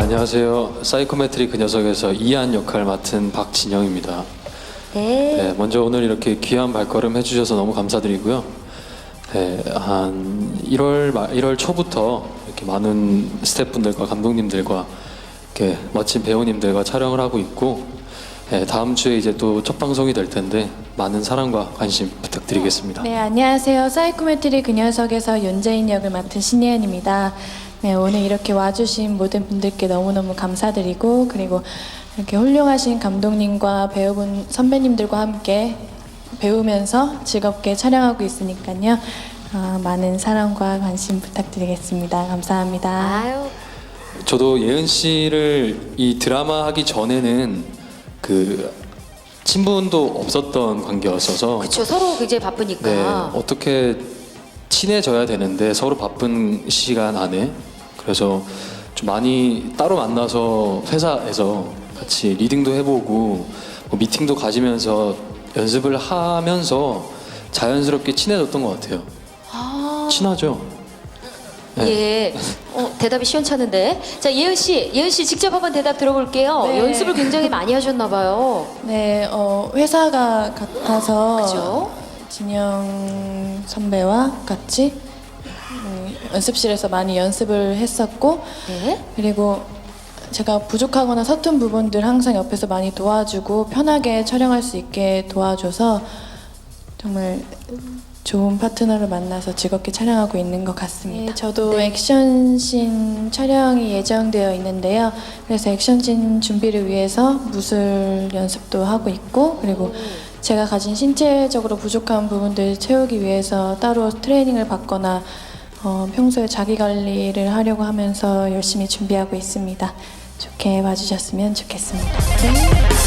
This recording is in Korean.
안녕하세요. 사이코메트리 그 녀석에서 이한 역할 맡은 박진영입니다. 네. 네, 먼저 오늘 이렇게 귀한 발걸음 해주셔서 너무 감사드리고요. 네, 한 1월 말 1월 초부터 이렇게 많은 스태프분들과 감독님들과 이렇게 멋진 배우님들과 촬영을 하고 있고 네, 다음 주에 이제 또 첫 방송이 될 텐데 많은 사랑과 관심 부탁드리겠습니다. 네, 안녕하세요. 사이코메트리 그 녀석에서 윤재인 역을 맡은 신예은입니다. 네, 오늘 이렇게 와주신 모든 분들께 너무너무 감사드리고, 그리고 이렇게 훌륭하신 감독님과 배우분, 선배님들과 함께 배우면서 즐겁게 촬영하고 있으니까요. 어, 많은 사랑과 관심 부탁드리겠습니다. 감사합니다. 아유. 저도 예은 씨를 이 드라마 하기 전에는 그 친분도 없었던 관계였어서 그쵸 서로 굉장히 바쁘니까. 네, 어떻게 친해져야 되는데 서로 바쁜 시간 안에 그래서 좀 많이 따로 만나서 회사에서 같이 리딩도 해보고 뭐 미팅도 가지면서 연습을 하면서 자연스럽게 친해졌던 것 같아요. 아, 친하죠? 네. 예. 어, 대답이 시원찮은데. 자, 예은 씨, 예은 씨 직접 한번 대답 들어볼게요. 네. 연습을 굉장히 많이 하셨나 봐요. 네, 어, 회사가 같아서 그죠? 진영 선배와 같이 음, 연습실에서 많이 연습을 했었고 네. 그리고 제가 부족하거나 서툰 부분들 항상 옆에서 많이 도와주고 편하게 촬영할 수 있게 도와줘서 정말 좋은 파트너를 만나서 즐겁게 촬영하고 있는 것 같습니다. 저도 네. 액션씬 촬영이 예정되어 있는데요. 그래서 액션씬 준비를 위해서 무술 연습도 하고 있고 그리고 제가 가진 신체적으로 부족한 부분들 채우기 위해서 따로 트레이닝을 받거나 어, 평소에 자기 관리를 하려고 하면서 열심히 준비하고 있습니다. 좋게 봐주셨으면 좋겠습니다.